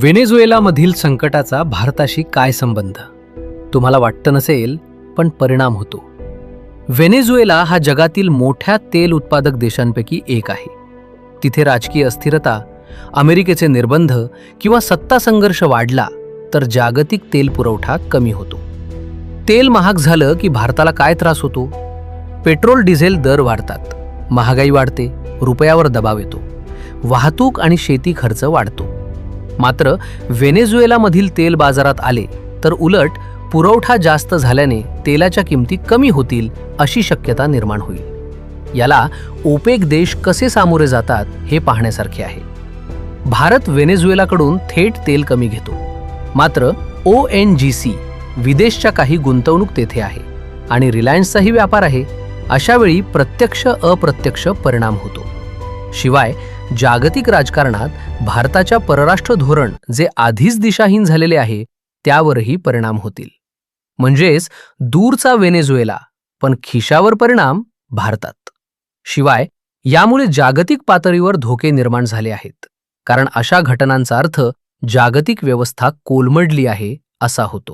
व्हेनेझुएलामधील संकटाचा भारताशी काय संबंध? तुम्हाला वाटतं नसेल पण परिणाम होतो. व्हेनेझुएला हा जगातील मोठ्या तेल उत्पादक देशांपैकी एक आहे. तिथे राजकीय अस्थिरता अमेरिकेचे निर्बंध किंवा सत्ता संघर्ष वाढला तर जागतिक तेल पुरवठा कमी होतो. तेल महाग झालं की भारताला काय त्रास होतो? पेट्रोल डिझेल दर वाढतात. महागाई वाढते रुपयावर दबाव येतो. वाहतूक आणि शेती खर्च वाढतो. मात्र व्हेनेझुएलामधील तेल बाजारात आले तर उलट पुरवठा जास्त झाल्याने तेलाच्या किमती कमी होतील अशी शक्यता निर्माण होईल. याला ओपेक देश कसे सामोरे जातात हे पाहण्यासारखे आहे. भारत व्हेनेझुएलाकडून थेट तेल कमी घेतो. मात्र ओ एन जी सी विदेशच्या काही गुंतवणूक तेथे आहे आणि रिलायन्सचाही व्यापार आहे. अशावेळी प्रत्यक्ष अप्रत्यक्ष परिणाम होतो. शिवाय जागतिक राजकारणात भारताच्या परराष्ट्र धोरण जे आधीच दिशाहीन झालेले आहे त्यावरही परिणाम होतील. म्हणजेच दूरचा वेनेझुएला पण खिशावर परिणाम भारतात. शिवाय यामुळे जागतिक पातळीवर धोके निर्माण झाले आहेत. कारण अशा घटनांचा अर्थ जागतिक व्यवस्था कोलमडली आहे असा होतो.